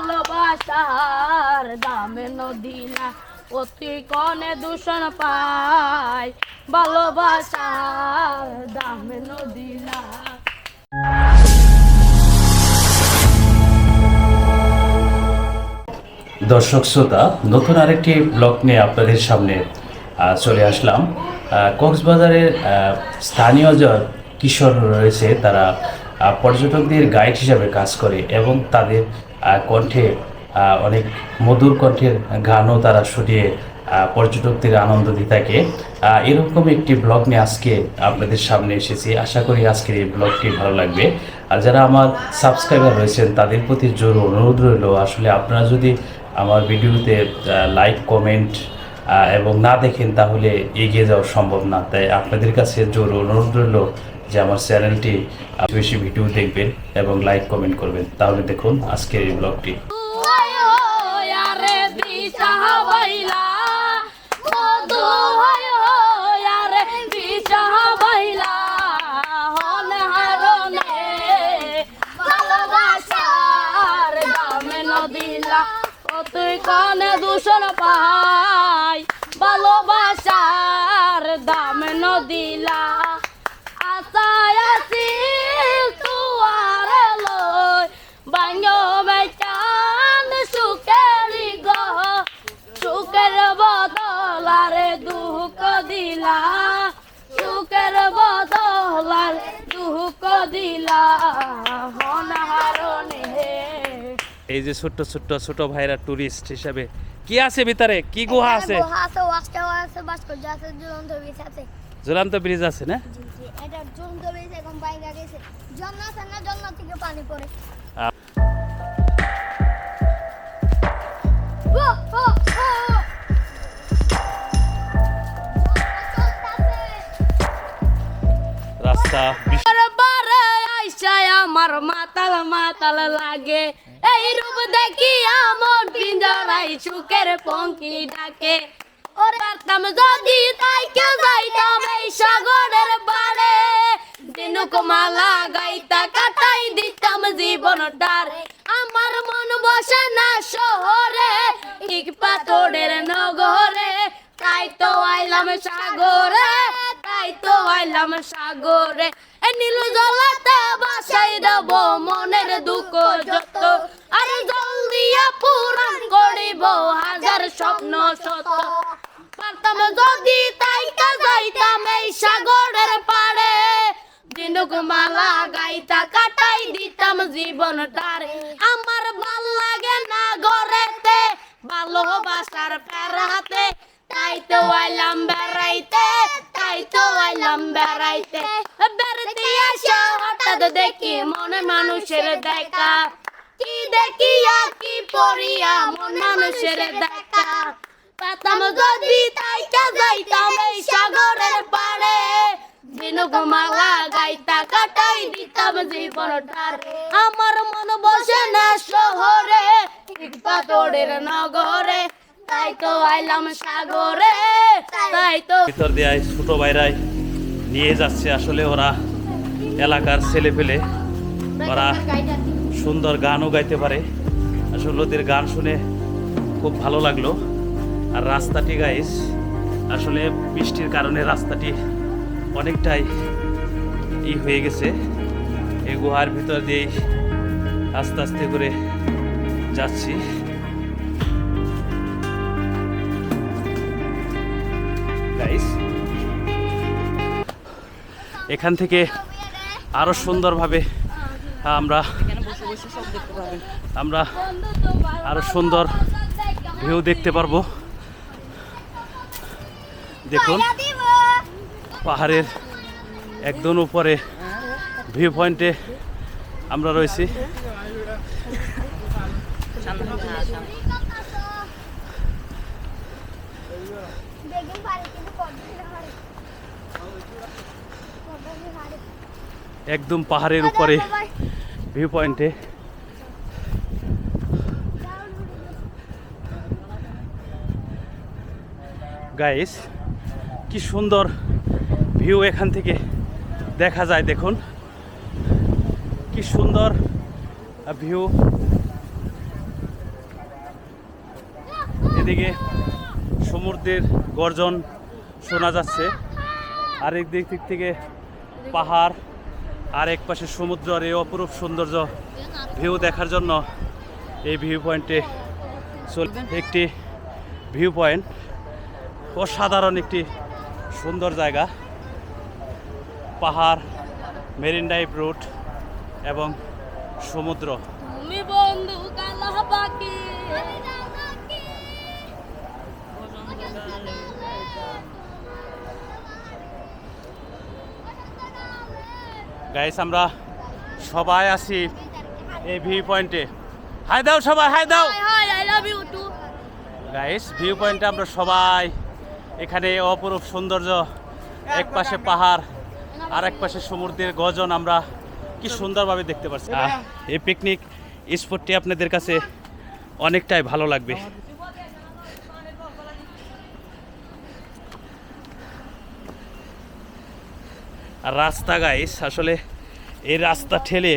ভালোবাসার দামে নদী না, অতি কনে দূষণ পায়। ভালোবাসার দামে নদী না। দর্শক শ্রোতা, নতুন আরেকটি ব্লগ নিয়ে আপনাদের সামনে চলে আসলাম। কক্সবাজারের স্থানীয় যে কিশোর রয়েছে, তারা পর্যটকদের গাইড হিসাবে কাজ করে এবং তাদের কণ্ঠে অনেক মধুর কণ্ঠের গানও তারা শুনিয়ে পর্যটকদের আনন্দ দিয়ে থাকে। এরকম একটি ব্লগ নিয়ে আজকে আপনাদের সামনে এসেছি। আশা করি আজকের এই ব্লগটি ভালো লাগবে। আর যারা আমার সাবস্ক্রাইবার রয়েছেন, তাদের প্রতি জোর অনুরোধ রইল, আসলে আপনারা যদি আমার ভিডিওতে লাইক, কমেন্ট এবং না দেখেন, তাহলে এগিয়ে যাওয়া সম্ভব না। তাই আপনাদের কাছে জোর অনুরোধ রইল যে আমার চ্যানেলটি বেশি ভিডিও দেখবেন এবং লাইক কমেন্ট করবেন। তাহলে দেখুন আজকের এই ব্লগটি। ওই ওই আরে দিশা দিলা সুখের বদলার দুঃখ দিলা। হনহারণে এই যে ছোট্ট ছোট্ট ছোট ভাইরা টুরিস্ট হিসাবে কি আছে ভিতরে? কি গুহা আছে? গুহা আছে ওয়াচটাও আছে ভাস্কর্য আছে ঝুলন্ত ব্রিজ আছে। ঝুলন্ত ব্রিজ আছে না? জি জি এটা ঝুলন্ত ব্রিজ এখন বাইরে গেছে। আছে না ঝর্ণা থেকে পানি পড়ে। আইসায় আমার মাতাল মাতাল লাগে। এই রূপ দেখি আমার পিঞ্জরাই সুখের পঙ্কি ডাকে। ওরে পারতাম যদি তাইকে যাইতাম এই সাগরের পারে দিনুক মালা গাইতা কাটাই দিতাম জীবনটার আমার মন বসে না শহরে ঠিক পাথরের নগরে। তাই তো আইলাম সাগরে। তাই তো আইলাম সাগরে। এ নীল জলাতে বাসাই দেব, মনের দুঃখ যত। আরে জল দিয়া পূরণ করিব, হাজার স্বপ্ন শত পারতাম যদি তাইকা যাইতাম এই সাগরের পাড়ে। দিনুক মালা গাইতা কাটাই দিতাম জীবনটারে আমার ভালো লাগে না গড়েতে ভালোবাসার ফেরাতে তাই তো আইলাম বেড়াইতে তাই তো আইলাম বেড়াইতে। বেড়াতে এসে হঠাৎ দেখি মনে মানুষের দেখা। কি দেখিয়া, কি পড়িয়া, মন মানুষের দেখা। পাতাম যদি তাইটা যাইতাম এই সাগরের পাড়ে। দিনুক মালা গাইতা কাটাই দিতাম জীবনটার। আমার মন বসে না শহরে পাথরের নগরে। তাই তো আইলাম সাগরে তাই তো ভিতর দিয়ে ছোট ভাইরাই নিয়ে যাচ্ছে আসলে ওরা এলাকার ছেলে পেলে ওরা সুন্দর গানও গাইতে পারে। আসলে ওদের গান শুনে খুব ভালো লাগল। আর রাস্তাটি গাইস আসলে বৃষ্টির কারণে রাস্তাটি অনেকটাই ই হয়ে গেছে। এই গুহার ভিতর দিয়েই আস্তে আস্তে করে যাচ্ছি। গাইস এখান থেকে আরও সুন্দরভাবে আমরা আমরা আরও সুন্দর ভিউ দেখতে পারব। দেখুন, পাহাড়ের একদম উপরে ভিউ পয়েন্টে আমরা রয়েছি বেগিন পারে কিন্তু পড়তে পারে পড়তে পারে একদম পাহাড়ের উপরে ভিউ পয়েন্টে। গাইস কি সুন্দর ভিউ এখান থেকে দেখা যায়, দেখুন। কি সুন্দর ভিউ। এদিকে সমুদ্রের গর্জন শোনা যাচ্ছে। দিক দিক থেকে পাহাড়। আর এক পাশে সমুদ্র আর এই অপরূপ সৌন্দর্য ভিউ দেখার জন্য এই ভিউ পয়েন্টে একটি ভিউ পয়েন্ট। অসাধারণ একটি সুন্দর জায়গা। পাহাড়, মেরিন ড্রাইভ রুট এবং সমুদ্র। বন্ধু গাইস আমরা সবাই আছি এই ভিউ পয়েন্টে হাই দাও সবাই হাই দাও। Hi hi I love you too guys view পয়েন্টে আমরা সবাই এখানে অপরূপ সৌন্দর্য এক পাশে পাহাড় আর এক পাশে সমুদ্রের গজন আমরা কি সুন্দরভাবে দেখতে পাচ্ছি এই পিকনিক স্পটটি আপনাদের কাছে অনেকটাই ভালো লাগবে। রাস্তা গাইস আসলে এই রাস্তা ঠেলে